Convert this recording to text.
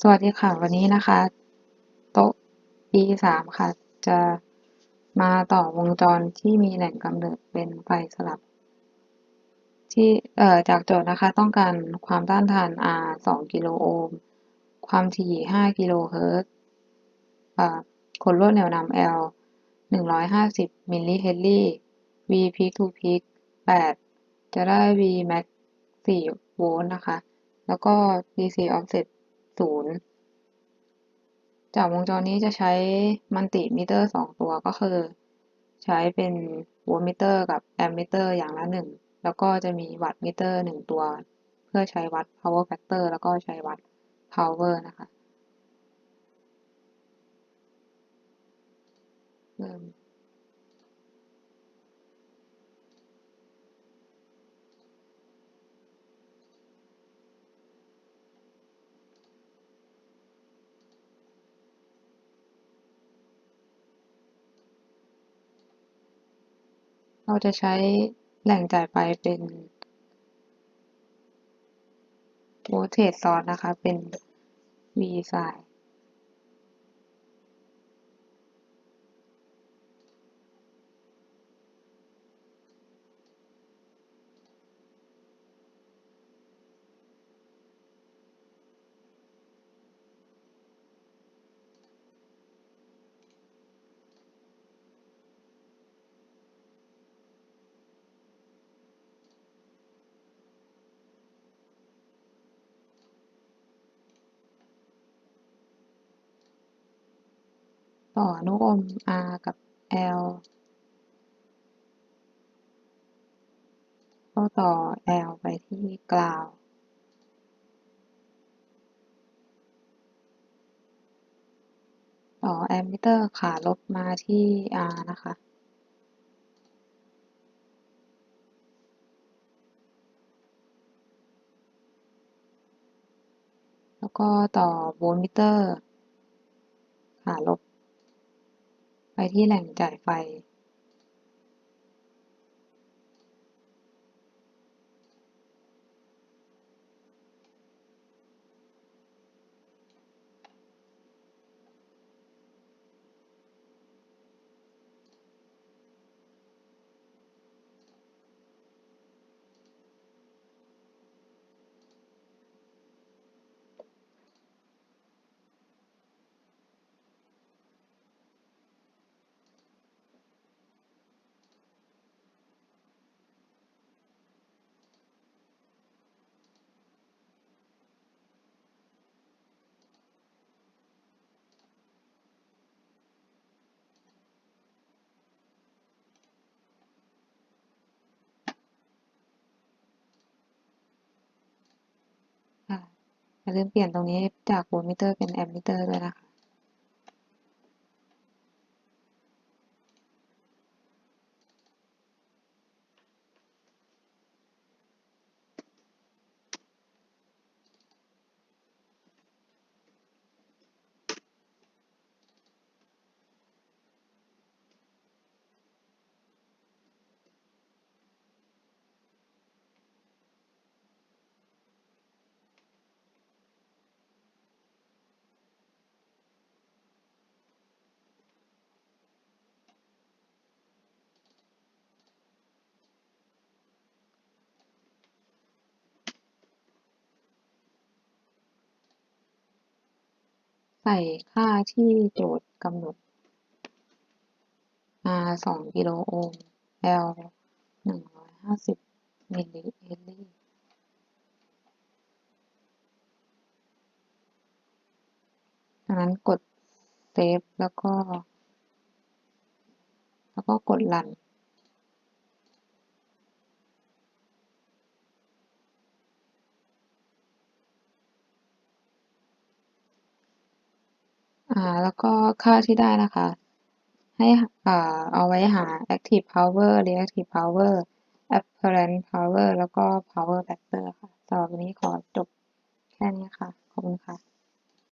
สวัสดีค่ะ วันนี้นะคะ โต๊ะ B3 ค่ะ จะมาต่อวงจรที่มีแหล่งกำเนิดเป็นไฟสลับ ที่เอ่อจากโจทย์นะคะ ต้องการความต้านทาน R 2 กิโลโอห์ม ความถี่ 5 กิโลเฮิรตซ์ขนลวดเหนี่ยวนำ L 150 มิลลิเฮนรี่ V peak to peak 8 จะได้ V max 4 โวลต์นะคะ แล้วก็ DC offset ศูนย์จากวงจรนี้จะใช้มัลติมิเตอร์สองตัวก็คือ ใช้เป็นโวลต์มิเตอร์กับแอมมิเตอร์อย่างละหนึ่งแล้วก็จะมีวัตต์มิเตอร์หนึ่งตัว เพื่อใช้วัด power factor แล้วก็ใช้วัด power นะคะเริ่ม เราจะใช้แหล่งจ่ายไฟเป็นโวลเทจซอร์สนะคะ เป็น V ไซน์ ต่ออนุกรม R กับ L ก็ต่อ L ไปที่กราวต่อแอมมิเตอร์ขาลบมาที่ R นะคะ แล้วก็ต่อโวลต์มิเตอร์ขาลบ ไปที่แหล่งจ่ายไฟ อย่าลืมเปลี่ยนตรงนี้จากโวลต์มิเตอร์เป็นแอมมิเตอร์ด้วยนะคะ ใส่ค่าที่โจทย์กำหนด R สองกิโลโอห์ม L หนึ่งร้อยห้าสิบมิลลิเฮนรี่ จากนั้นกดเซฟแล้วก็ แล้วก็กดรัน อ่า แล้วก็ค่าที่ได้นะคะ ให้อ่าเอาไว้หา active power reactive power apparent power แล้วก็ power factor ค่ะสำหรับวันนี้ขอจบแค่นี้ค่ะ ขอบคุณค่ะ